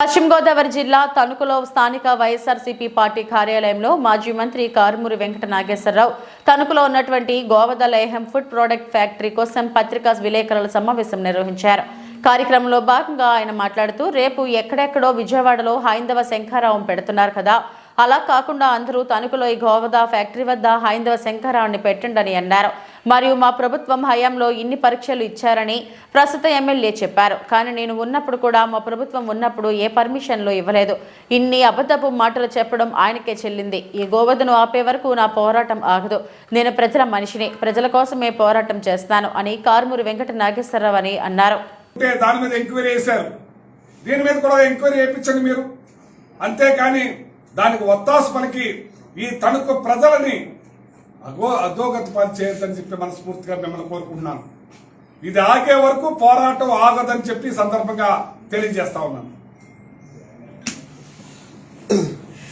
పశ్చిమ గోదావరి జిల్లా తణుకులో స్థానిక వైఎస్ఆర్సీపీ పార్టీ కార్యాలయంలో మాజీ మంత్రి కారుమూరి వెంకట నాగేశ్వరరావు తణుకులో ఉన్నటువంటి గోవద లేహం ఫుడ్ ప్రోడక్ట్ ఫ్యాక్టరీ కోసం పత్రికా విలేకరుల సమావేశం నిర్వహించారు. కార్యక్రమంలో భాగంగా ఆయన మాట్లాడుతూ రేపు ఎక్కడెక్కడో విజయవాడలో హైందవ శంఖారావం పెడుతున్నారు కదా అలా కాకుండా అందరూ తణుకులో ఈ గోవద ఫ్యాక్టరీ వద్ద హైందవ శంఖారావాన్ని పెట్టండి అన్నారు. మరియు మా ప్రభుత్వం హయాంలో ఇన్ని పరీక్షలు ఇచ్చారని ప్రస్తుత ఎమ్మెల్యే చెప్పారు. కానీ నేను ఉన్నప్పుడు కూడా మా ప్రభుత్వం ఉన్నప్పుడు ఏ పర్మిషన్లు ఇవ్వలేదు. ఇన్ని అబద్ధపు మాటలు చెప్పడం ఆయనకే చెల్లింది. ఈ గోవధను ఆపే వరకు నా పోరాటం ఆగదు. నేను ప్రజల మనిషిని ప్రజల కోసమే పోరాటం చేస్తాను అని కారుమూరి వెంకట నాగేశ్వరరావు అని అన్నారు. దాని మీద ఎంక్వైరీ చేశారు. దీని మీద కూడా ఎంక్వైరీ చేయించండి మీరు. అంతేకాని దానికి ఒత్తాసు పలికి ఈ తణుకు ప్రజలని అగో అధోగతి పని చేయొద్దని చెప్పి మనస్ఫూర్తిగా మిమ్మల్ని కోరుకుంటున్నాను. ఇది ఆగే వరకు పోరాటం ఆగదని చెప్పి సందర్భంగా తెలియజేస్తా ఉన్నాను.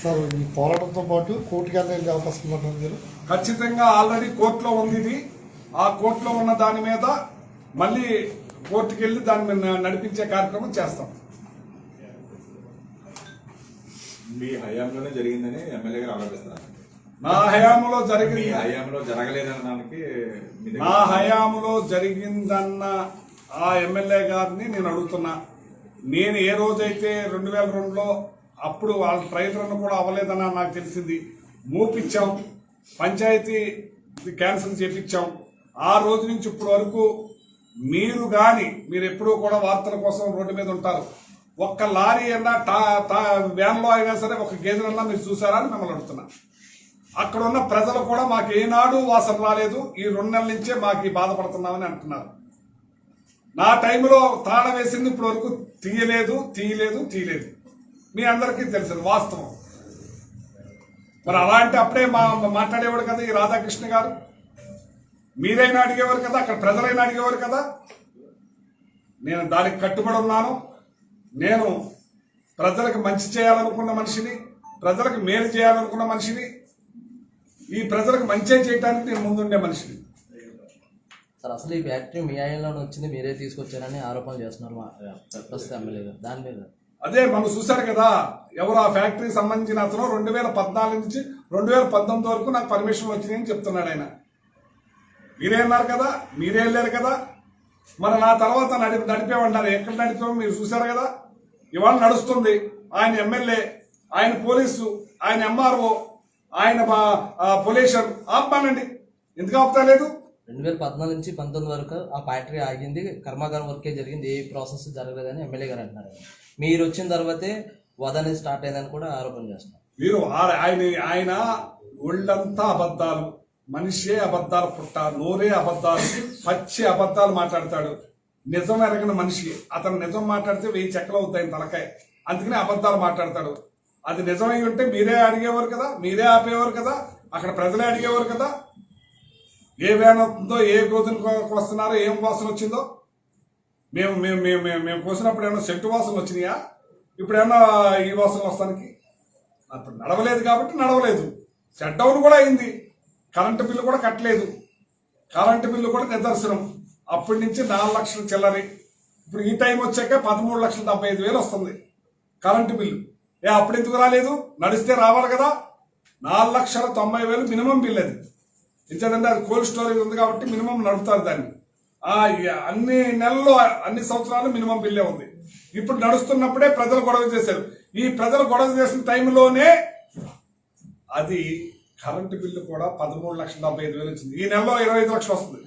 సార్ ఈ పోరాటంతో పాటు కోర్టుకి వెళ్ళే అవకాశం మీరు? ఖచ్చితంగా ఆల్రెడీ కోర్టులో ఉంది ఇది. ఆ కోర్టులో ఉన్న దాని మీద మళ్ళీ కోర్టుకి వెళ్ళి దాని మీద నడిపించే కార్యక్రమం చేస్తాం. మీ హయాంలోనే జరిగిందని ఎమ్మెల్యే గారు ఆలోచిస్తున్నారు నా హయాంలో మీ జరిగింది హయాంలో జరగలేదనడానికి నా హయాంలో జరిగిందన్న ఆ ఎమ్మెల్యే గారిని నేను అడుగుతున్నా. నేను ఏ రోజైతే రెండు వేల రెండులో అప్పుడు వాళ్ళ రన్ కూడా అవ్వలేదన్న నాకు తెలిసింది. మూపిచ్చాం పంచాయతీ క్యాన్సిల్ చేపించాం ఆ రోజు నుంచి ఇప్పటి వరకు మీరు గాని మీరు ఎప్పుడూ కూడా వార్తల కోసం రోడ్డు మీద ఉంటారు. ఒక్క లారీ అయినా టా టా వ్యాన్లో అయినా సరే ఒక గేదెనన్నా మీరు చూసారా అని మిమ్మల్ని అడుగుతున్నా. అక్కడ ఉన్న ప్రజలు కూడా మాకు ఏనాడు వాసన రాలేదు. ఈ రెండు నెలల నుంచే మాకు బాధపడుతున్నామని అంటున్నారు. నా టైంలో తాళం వేసింది ఇప్పటి వరకు తీయలేదు తీయలేదు తీయలేదు. మీ అందరికీ తెలుసు వాస్తవం. మరి అలాంటి అప్పుడే మా మా మాట్లాడేవాడు కదా ఈ రాధాకృష్ణ గారు? మీరైనా అడిగేవారు కదా అక్కడ ప్రజలైనా అడిగేవారు కదా? నేను దానికి కట్టుబడి ఉన్నాను. నేను ప్రజలకు మంచి చేయాలనుకున్న మనిషిని ప్రజలకు మేలు చేయాలనుకున్న మనిషిని ఈ ప్రజలకు మంచి చేయడానికి నేను ముందుండే మనిషిని. సార్ అసలు ఈ ఫ్యాక్టరీ మీ ఆయనలోనే వచ్చింది మీరే తీసుకొచ్చారని ఆరోపణలు చేస్తున్నారు ప్రస్తుత ఎమ్మెల్యే దాని మీద? అదే మనం చూశారు కదా ఎవరు ఆ ఫ్యాక్టరీకి సంబంధించిన అతను రెండు వేల పద్నాలుగు నుంచి రెండు వేల పంతొమ్మిది వరకు నాకు పర్మిషన్ వచ్చినాయని చెప్తున్నాడు ఆయన. మీరే అన్నారు కదా మీరే వెళ్ళారు కదా. మరి నా తర్వాత నడి నడిపేమన్నారు ఎక్కడ నడిపామో మీరు చూశారు కదా. ఇవాళ నడుస్తుంది. ఆయన ఎమ్మెల్యే ఆయన పోలీసు ఆయన ఎంఆర్ఓ ఆయన పొల్యూషన్ ఆపానండి ఎందుకు ఆపుతలేదు రెండు వేల పద్నాలుగు నుంచి పంతొమ్మిది వరకు ఆ ఫ్యాక్టరీ ఆగింది. కర్మాగారం వర్కే జరిగింది. ఏ ప్రాసెస్ జరగలేదని ఎమ్మెల్యే గారు అంటున్నారు. మీరు వచ్చిన తర్వాతే వద అనేది స్టార్ట్ అయిందని కూడా ఆరోపణ చేస్తున్నారు. మీరు ఆయన ఆయన ఒళ్ళంతా అబద్ధాలు. మనిషే అబద్ధాలు పుట్ట నోరే అబద్ధాలు. పచ్చి అబద్ధాలు మాట్లాడతాడు. నిజం ఎరగిన మనిషి అతను నిజం మాట్లాడితే వెయ్యి చెక్కలు అవుతాయి తలకాయ. అందుకనే అబద్ధాలు మాట్లాడతాడు. అది నిజమై ఉంటే మీరే అడిగేవారు కదా మీరే ఆపేవారు కదా అక్కడ ప్రజలే అడిగేవారు కదా. ఏ వ్యాన్ వస్తుందో ఏ గోధుమ వస్తున్నారో ఏం వాసన వచ్చిందో? మేము మేము మేము మేము మేము కోసినప్పుడు ఏమన్నా చెట్టు వాసన వచ్చినాయా? ఇప్పుడు ఏమన్నా ఈ వాసన వస్తానికి? అప్పుడు నడవలేదు కాబట్టి నడవలేదు. షట్ డౌన్ కూడా అయింది. కరెంటు బిల్లు కూడా కట్టలేదు. కరెంటు బిల్లు కూడా నిదర్శనం. అప్పటి నుంచి నాలుగు లక్షల చిల్లరి ఇప్పుడు ఈ టైం వచ్చాక పదమూడు లక్షల డెబ్బై ఐదు వేలు వస్తుంది. Current bill. ఏ అప్పుడు ఎందుకు రాలేదు? నడిస్తే రావాలి కదా? నాలుగు లక్షల తొంభై వేలు మినిమం బిల్ అది. ఎందుకంటే అది కోల్డ్ స్టోరేజ్ ఉంది కాబట్టి మినిమం నడుపుతారు దాన్ని. అన్ని నెలల్లో అన్ని సంవత్సరాలు మినిమం బిల్లే ఉంది. ఇప్పుడు నడుస్తున్నప్పుడే ప్రజలు గొడవ చేశారు. ఈ ప్రజలు గొడవ చేసిన టైంలోనే అది కరెంటు బిల్లు కూడా పదమూడు లక్షల డెబ్బై ఐదు వేలు వచ్చింది. ఈ నెలలో ఇరవై ఐదు లక్షలు వస్తుంది.